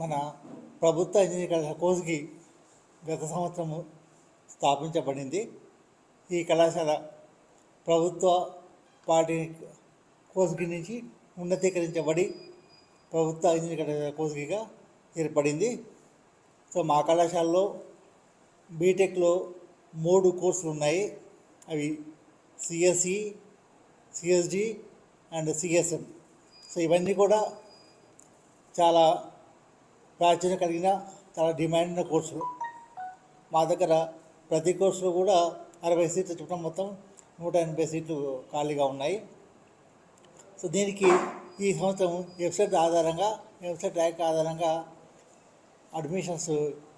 మన ప్రభుత్వ ఇంజనీరింగ్ కళాశాల కోస్గి గత సంవత్సరము స్థాపించబడింది. ఈ కళాశాల ప్రభుత్వ పార్టీ కోస్గి నుంచి ఉన్నతీకరించబడి ప్రభుత్వ ఇంజనీరింగ్ కళాశాల కోస్గిగా ఏర్పడింది. సో మా కళాశాలలో బీటెక్లో మూడు కోర్సులు ఉన్నాయి. అవి CSE CSD and CSM. So ఇవన్నీ కూడా చాలా ప్రాచుర్యం కలిగిన చాలా డిమాండ్ ఉన్న కోర్సులు. మా దగ్గర ప్రతి కోర్సులో కూడా అరవై సీట్లు చొప్పున మొత్తం నూట ఎనభై సీట్లు ఖాళీగా ఉన్నాయి. సో దీనికి ఈ సంవత్సరం వెబ్సైట్ ఆధారంగా వెబ్సైట్ ర్యాంక్ ఆధారంగా అడ్మిషన్స్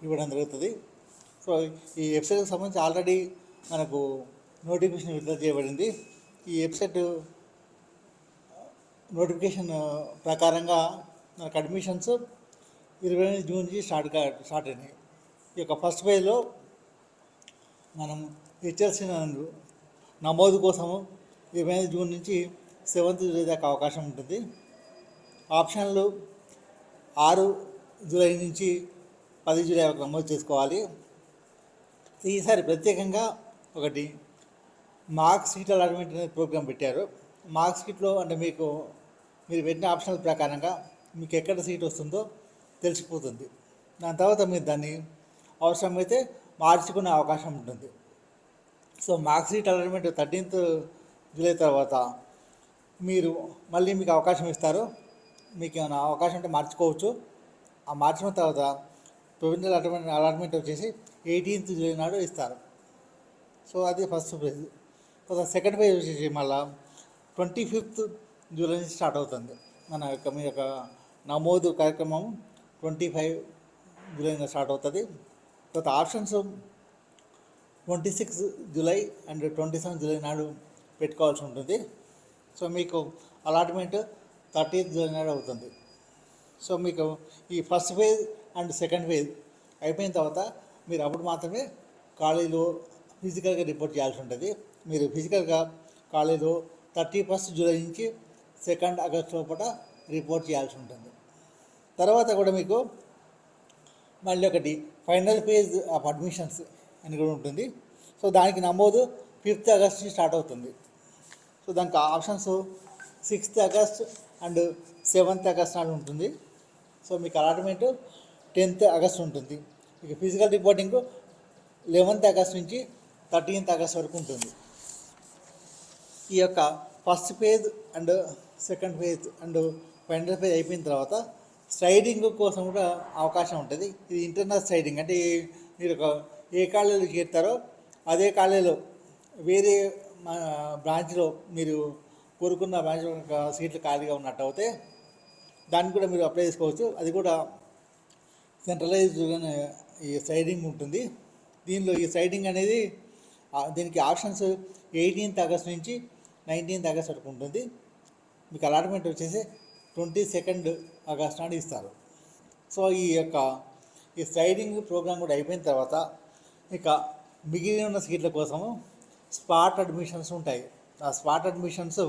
ఇవ్వడం జరుగుతుంది. సో ఈ వెబ్సైట్కి సంబంధించి ఆల్రెడీ మనకు నోటిఫికేషన్ విడుదల చేయబడింది. ఈ వెబ్సైట్ నోటిఫికేషన్ ప్రకారంగా మనకు అడ్మిషన్స్ ఇరవై ఎనిమిది జూన్ నుంచి స్టార్ట్ కా స్టార్ట్ అయినాయి. ఈ యొక్క ఫస్ట్ పేజ్లో మనం హెచ్ఎల్సీ నమోదు కోసము ఇరవై ఎనిమిది జూన్ నుంచి సెవెంత్ జూలై దాకా అవకాశం ఉంటుంది. ఆప్షన్లు ఆరు జూలై నుంచి పది జూలై వరకు నమోదు చేసుకోవాలి. ఈసారి ప్రత్యేకంగా ఒకటి మార్క్స్ షీట్ అలాట్మెంట్ అనేది ప్రోగ్రామ్ పెట్టారు. మార్క్స్ షీట్లో అంటే మీకు మీరు పెట్టిన ఆప్షన్ల ప్రకారంగా మీకు ఎక్కడ సీట్ వస్తుందో తెలిసిపోతుంది. దాని తర్వాత మీరు దాన్ని అవసరమైతే మార్చుకునే అవకాశం ఉంటుంది. So marks sheet thirteenth July తర్వాత మీరు మళ్ళీ మీకు అవకాశం ఇస్తారు. మీకు ఏమైనా అవకాశం ఉంటే మార్చుకోవచ్చు. ఆ మార్చిన తర్వాత ప్రొవిజనల్ అలాట్మెంట్ అలాట్మెంట్ వచ్చేసి ఎయిటీన్త్ జూలై నాడు ఇస్తారు. సో అది ఫస్ట్ ప్రైజ్. తర్వాత సెకండ్ ప్రైజ్ వచ్చేసి మళ్ళా ట్వంటీ ఫిఫ్త్ జూలై నుంచి స్టార్ట్ అవుతుంది. మన యొక్క మీ యొక్క నమోదు కార్యక్రమం ట్వంటీ ఫైవ్ జూలైన స్టార్ట్ అవుతుంది. తర్వాత options twenty six July and twenty seven July నాడు పెట్టుకోవాల్సి ఉంటుంది. సో మీకు అలాట్మెంట్ థర్టీ జూలై నాడు అవుతుంది. సో మీకు ఈ first phase and second phase అయిపోయిన తర్వాత మీరు అప్పుడు మాత్రమే కాలేజీలో ఫిజికల్గా రిపోర్ట్ చేయాల్సి ఉంటుంది. మీరు ఫిజికల్గా కాలేజీలో థర్టీ ఫస్ట్ జూలై నుంచి సెకండ్ ఆగస్ట్ లోపల రిపోర్ట్ చేయాల్సి ఉంటుంది. తర్వాత కూడా మీకు మళ్ళీ ఒకటి ఫైనల్ ఫేజ్ ఆఫ్ అడ్మిషన్స్ అని కూడా ఉంటుంది. సో దానికి నమోదు ఫిఫ్త్ ఆగస్ట్ నుంచి స్టార్ట్ అవుతుంది. సో దానికి options sixth August and seventh August నాడు ఉంటుంది. సో మీకు అలాట్మెంట్ టెన్త్ ఆగస్ట్ ఉంటుంది. మీకు ఫిజికల్ రిపోర్టింగ్ లెవెన్త్ ఆగస్ట్ నుంచి థర్టీన్త్ ఆగస్ట్ వరకు ఉంటుంది. ఈ యొక్క first page and second page and final page అయిపోయిన తర్వాత స్లైడింగ్ కోసం కూడా అవకాశం ఉంటుంది. ఇది ఇంటర్నల్ స్లైడింగ్. అంటే మీరు ఒక ఏ కాలేజీలో చేరుతారో అదే కాలేజీలో వేరే బ్రాంచ్లో మీరు కోరుకున్న బ్రాంచ్లో ఒక సీట్లు ఖాళీగా ఉన్నట్టు అయితే దానికి కూడా మీరు అప్లై చేసుకోవచ్చు. అది కూడా సెంట్రలైజ్డ్ ఈ సైడింగ్ ఉంటుంది. దీనిలో ఈ సైడింగ్ అనేది దీనికి ఆప్షన్స్ ఎయిటీన్త్ ఆగస్ట్ నుంచి నైన్టీన్త్ ఆగస్ట్ వరకు ఉంటుంది. మీకు అలాట్మెంట్ వచ్చేసి ట్వంటీ సెకండ్ ఆగస్ట్ ఇస్తారు. సో ఈ యొక్క ఈ స్లైడింగ్ ప్రోగ్రామ్ కూడా అయిపోయిన తర్వాత ఇక మిగిలిన ఉన్న సీట్ల కోసము స్పాట్ అడ్మిషన్స్ ఉంటాయి. ఆ spot admissions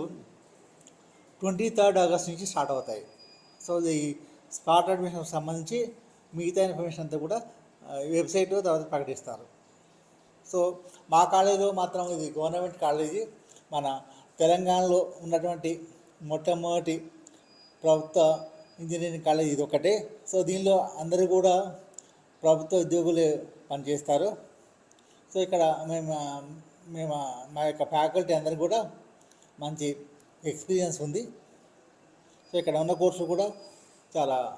twenty third August నుంచి స్టార్ట్ అవుతాయి. సో ఈ స్పాట్ అడ్మిషన్ సంబంధించి మిగతా ఇన్ఫర్మేషన్ అంతా కూడా వెబ్సైట్ తర్వాత ప్రకటిస్తారు. సో మా కాలేజీలో మాత్రం ఇది గవర్నమెంట్ కాలేజీ మన తెలంగాణలో ఉన్నటువంటి మొట్టమొదటి ప్రభుత్వ ఇంజనీరింగ్ కాలేజ్ ఇది ఒకటే సో దీనిలో అందరూ కూడా ప్రభుత్వ ఉద్యోగులే పనిచేస్తారు. సో ఇక్కడ మేము మేము మా యొక్క ఫ్యాకల్టీ అందరూ కూడా మంచి ఎక్స్పీరియన్స్ ఉంది. సో ఇక్కడ ఉన్న కోర్సులు కూడా చాలా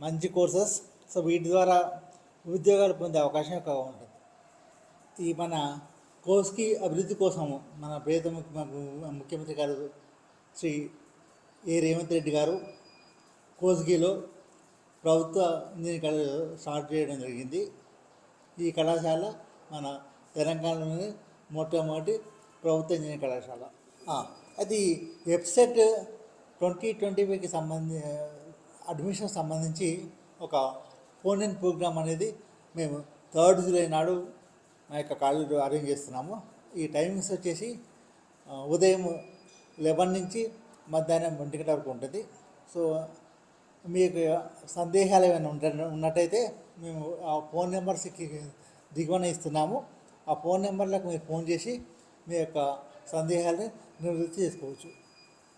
మంచి కోర్సెస్. సో వీటి ద్వారా ఉద్యోగాలు పొందే అవకాశం ఎక్కువ ఉంటుంది. ఈ మన కోర్స్కి అభివృద్ధి కోసము మన ప్రియతమ ముఖ్య- ముఖ్యమంత్రి గారు శ్రీ ఏ రేవంత్ రెడ్డి గారు కోస్గిలో ప్రభుత్వ ఇంజనీరింగ్ కళాశాల స్టార్ట్ చేయడం జరిగింది. ఈ కళాశాల మన తెలంగాణలోని మొట్టమొదటి ప్రభుత్వ ఇంజనీరింగ్ కళాశాల. అది వెబ్సైట్ ట్వంటీ ట్వంటీ ఫైవ్కి సంబంధి అడ్మిషన్ సంబంధించి ఒక ఫోన్ ఇన్ ప్రోగ్రామ్ అనేది మేము థర్డ్ జూలై నాడు మా యొక్క కాలేజీలో అరేంజ్ చేస్తున్నాము. ఈ టైమింగ్స్ వచ్చేసి ఉదయం లెవెన్ నుంచి మధ్యాహ్నం ఒంటి గంట వరకు ఉంటుంది. సో మీకు సందేహాలు ఏమైనా ఉంట ఉన్నట్టయితే మేము ఆ ఫోన్ నెంబర్స్కి దిగువన ఇస్తున్నాము. ఆ ఫోన్ నెంబర్లకు మీరు ఫోన్ చేసి మీ యొక్క సందేహాలని నివృత్తి చేసుకోవచ్చు